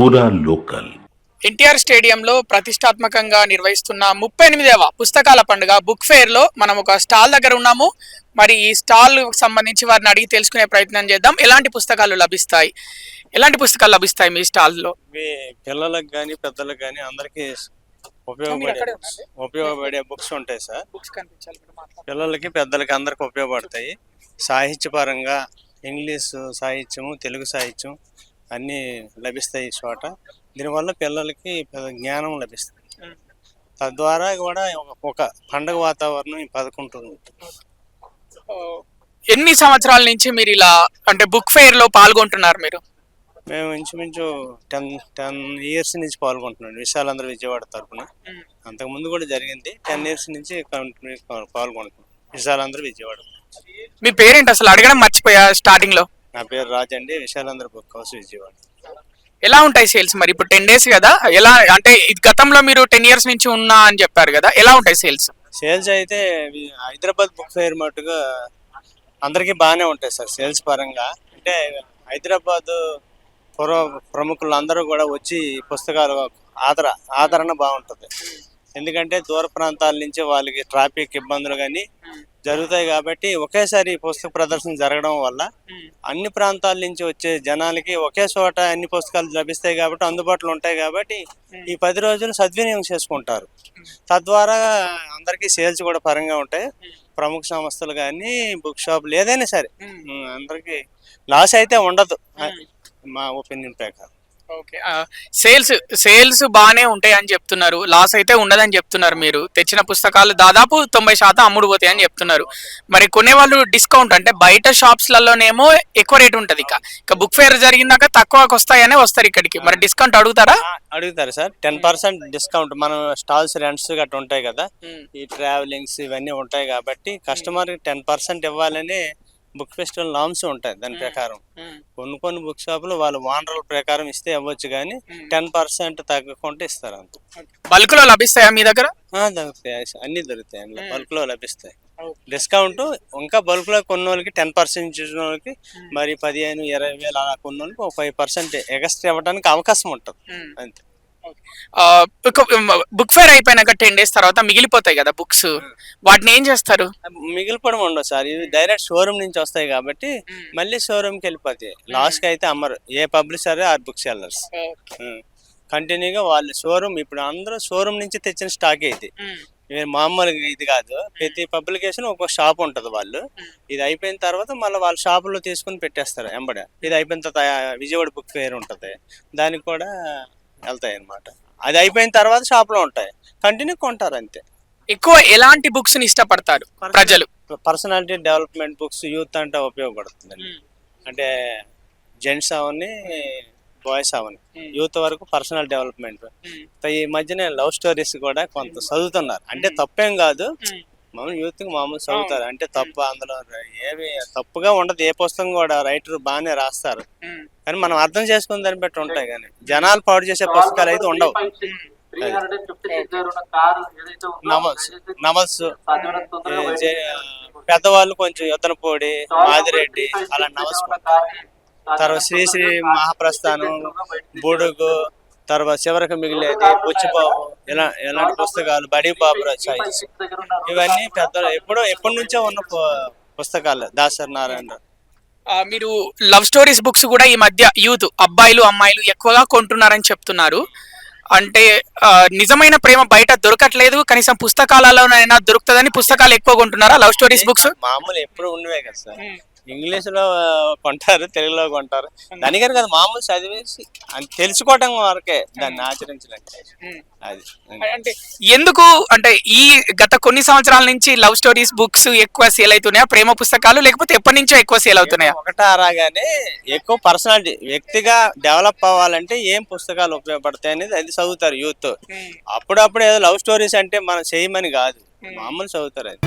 పూరా లోకల్. ఎన్టీఆర్ స్టేడియంలో ప్రతిష్టాత్మకంగా నిర్వహిస్తున్న ముప్పై ఎనిమిదవ పుస్తకాల పండుగ బుక్ ఫెయిర్లో మనం ఒక స్టాల్ దగ్గర ఉన్నాము. మరి ఈ స్టాల్ సంబంధించి వారిని అడిగి తెలుసుకునే ప్రయత్నం చేద్దాం. ఎలాంటి పుస్తకాలు లభిస్తాయి? ఎలాంటి పుస్తకాలు లభిస్తాయి మీ స్టాల్లో? మీ పిల్లలకు కానీ పెద్దలకు కానీ అందరికీ ఉపయోగపడే ఉపయోగపడే బుక్స్ ఉంటాయి సార్. పిల్లలకి పెద్దలకి అందరికి ఉపయోగపడతాయి. సాహిత్యపరంగా ఇంగ్లీష్ సాహిత్యము తెలుగు సాహిత్యం అన్నీ లభిస్తాయి ఈ చోట. దీనివల్ల పిల్లలకి పెద్ద జ్ఞానం లభిస్తుంది. తద్వారా కూడా ఒక- పండగ వాతావరణం ఉంటుంది ఓ, ఎన్ని సంవత్సరాల నుంచి మీరు ఇలా అంటే బుక్ ఫేర్లో పాల్గొంటున్నారు మీరు? మేము ఇంచుమించు టెన్ టెన్ ఇయర్స్ నుంచి పాల్గొంటున్నాం. విశాలంధ్ర విజయవాడ తరఫున. అంతకుముందు కూడా జరిగింది. టెన్ ఇయర్స్ నుంచి కంటిన్యూ పాల్గొంటున్నాం. విశాలాంధ్ర విజయవాడ. మీ పేరేంటి అసలు? అడగడం మర్చిపోయా స్టార్టింగ్లో నా పేరు రాజ్ అండి విశాలాంధ్ర బుక్ హౌస్ విజయవాడ. ఎలా ఉంటాయి సేల్స్ మరి? ఇప్పుడు టెన్ డేస్ కదా ఎలా అంటే ఇది గతంలో మీరు టెన్ ఇయర్స్ నుంచి ఉన్నా అని చెప్పారు కదా ఎలా ఉంటాయి సేల్స్? సేల్స్ అయితే హైదరాబాద్ బుక్ ఫెయిర్ మటుగా అందరికీ బాగానే ఉంటాయి సార్ సేల్స్ పరంగా. అంటే హైదరాబాద్ పుర ప్రముఖులు అందరూ కూడా వచ్చి పుస్తకాలు ఆదర ఆదరణ బాగుంటుంది. ఎందుకంటే దూర ప్రాంతాల నుంచి వాళ్ళకి ట్రాఫిక్ ఇబ్బందులు కానీ జరుగుతాయి కాబట్టి ఒకేసారి పుస్తక ప్రదర్శన జరగడం వల్ల అన్ని ప్రాంతాల నుంచి వచ్చే జనాలకి ఒకే చోట అన్ని పుస్తకాలు లభిస్తాయి కాబట్టి అందుబాటులో ఉంటాయి కాబట్టి ఈ పది రోజులు సద్వినియోగం చేసుకుంటారు. తద్వారా అందరికీ సేల్స్ కూడా పరంగా ఉంటాయి. ప్రముఖ సంస్థలు కానీ బుక్ షాపులు ఏదైనా సరే. అందరికీ లాస్ అయితే ఉండదు. మా ఒపీనియన్ ప్రకారం. ఓకే. సేల్స్ సేల్స్ బాగానే ఉంటాయి అని చెప్తున్నారు. లాస్ అయితే ఉండదని చెప్తున్నారు మీరు. తెచ్చిన పుస్తకాలు దాదాపు తొంభై శాతం అమ్ముడు పోతాయి అని చెప్తున్నారు. మరి కొనేవాళ్ళు డిస్కౌంట్ అంటే బయట షాప్స్ లలోనేమో ఎక్కువ రేట్ ఉంటది ఇక. ఇక బుక్ ఫేర్ జరిగిందాక తక్కువకి వస్తాయనే వస్తారు ఇక్కడికి. మరి డిస్కౌంట్ అడుగుతారా? అడుగుతారు సార్. Ten percent discount. మనం స్టాల్స్ రెంట్స్ గట్రా ఉంటాయి కదా. ఈ ట్రావెలింగ్స్ ఇవన్నీ ఉంటాయి కాబట్టి కస్టమర్ టెన్ పర్సెంట్ ఇవ్వాలని బుక్ ఫెస్టివల్ నామ్స్ ఉంటాయి దాని ప్రకారం. కొన్ని కొన్ని బుక్ షాపులు వాళ్ళు వానరల్ ప్రకారం ఇస్తే ఇవ్వచ్చు కానీ టెన్ పర్సెంట్ తగ్గకుండా ఇస్తారు అంత. బల్క్లో లభిస్తాయా మీ దగ్గర? దొరుకుతాయి అన్ని దొరుకుతాయి బల్క్లో లభిస్తాయి. డిస్కౌంట్ ఇంకా బల్క్లో కొన్న వాళ్ళకి టెన్ పర్సెంట్ ఇచ్చిన వాళ్ళకి మరి పదిహేను ఇరవై వేలు అలా కొన్న వాళ్ళకి ఒక ఫైవ్ పర్సెంట్ ఎక్స్ట్రా ఇవ్వడానికి అవకాశం ఉంటుంది. అంతే. బుక్ ఫేర్ అయిపోయినాక టెన్ డేస్ తర్వాత మిగిలిపోతాయి కదా బుక్స్ వాటిని ఏం చేస్తారు? మిగిలిపోవడం ఉండదు సార్. ఇవి డైరెక్ట్ షోరూమ్ నుంచి వస్తాయి కాబట్టి మళ్ళీ షోరూమ్కి వెళ్ళిపోతాయి లాస్ట్కి అయితే అమ్మరు. A publisher or book sellers కంటిన్యూగా వాళ్ళు షోరూమ్ ఇప్పుడు అందరూ షోరూమ్ నుంచి తెచ్చిన స్టాక్ ఇది. ఇవి మామూలుగా ఇది కాదు. ప్రతి పబ్లికేషన్ ఒక్కొక్క షాప్ ఉంటది వాళ్ళు. ఇది అయిపోయిన తర్వాత మళ్ళీ వాళ్ళ షాపులో తీసుకుని పెట్టేస్తారు ఎంబడే. ఇది అయిపోయిన తర్వాత విజయవాడ బుక్ ఫేర్ ఉంటది. దానికి కూడా వెళ్తాయి అన్నమాట అది అయిపోయిన తర్వాత షాప్లో ఉంటాయి. కంటిన్యూ కొంటారు అంతే. ఎక్కువ ఎలాంటి బుక్స్ని ఇష్టపడతారు ప్రజలు? పర్సనాలిటీ డెవలప్మెంట్ బుక్స్ యూత్ అంటే ఉపయోగపడుతుంది అంటే జెంట్స్ అవని బాయ్స్ అవని యూత్ వరకు పర్సనల్ డెవలప్మెంట్ ఈ మధ్యనే లవ్ స్టోరీస్ కూడా కొంత చదువుతున్నారు. అంటే తప్పేం కాదు. మామూలు యూత్కి మామూలు చదువుతారు. అంటే తప్పు అందులో ఏమి తప్పుగా ఉండదు. ఏ పుస్తకం కూడా రైటర్ బాగానే రాస్తారు. కానీ మనం అర్థం చేసుకున్న దాన్ని బట్టి ఉంటాయి కానీ. జనాలు పాడు చేసే పుస్తకాలు అయితే ఉండవు. నవల్స్. నవల్స్. పెద్దవాళ్ళు కొంచెం యుద్ధనపోడి మాదిరెడ్డి అలా నవల్స్ తర్వాత శ్రీశ్రీ మహాప్రస్థానం బుడుగు తర్వాత చివరికి మిగిలేది బుచ్చిబాబు ఇలా ఇలాంటి పుస్తకాలు? బడి బాబురాజ్ సాహిత్యం ఇవన్నీ పెద్ద ఎప్పుడో ఎప్పటి నుంచో ఉన్న పుస్తకాలు. దాసరి నారాయణ. మీరు లవ్ స్టోరీస్ బుక్స్ కూడా ఈ మధ్య యూత్ అబ్బాయిలు అమ్మాయిలు ఎక్కువగా కొంటున్నారని చెప్తున్నారు. అంటే నిజమైన ప్రేమ బయట దొరకట్లేదు. కనీసం పుస్తకాలలోనైనా దొరుకుతుందని పుస్తకాలు ఎక్కువ కొంటున్నారా? Love stories books? మామూలు ఎప్పుడు ఉన్నవే కదా సార్. ఇంగ్లీష్లో కొంటారు తెలుగులో కొంటారు. దానికని కదా మామూలు చదివేసి తెలుసుకోవటం వరకే దాన్ని ఆచరించలేదు అది. అంటే ఎందుకు అంటే ఈ గత కొన్ని సంవత్సరాల నుంచి లవ్ స్టోరీస్ బుక్స్ ఎక్కువ సేల్ అవుతున్నాయా? ప్రేమ పుస్తకాలు లేకపోతే ఎప్పటి నుంచో ఎక్కువ సేల్ అవుతున్నాయా? ఒకటా రాగానే ఎక్కువ పర్సనాలిటీ వ్యక్తిగా డెవలప్ అవ్వాలంటే ఏం పుస్తకాలు ఉపయోగపడతాయి అనేది అది చదువుతారు యూత్. అప్పుడప్పుడు ఏదో లవ్ స్టోరీస్ అంటే మనం చేయమని కాదు. మామూలు చదువుతారు అది.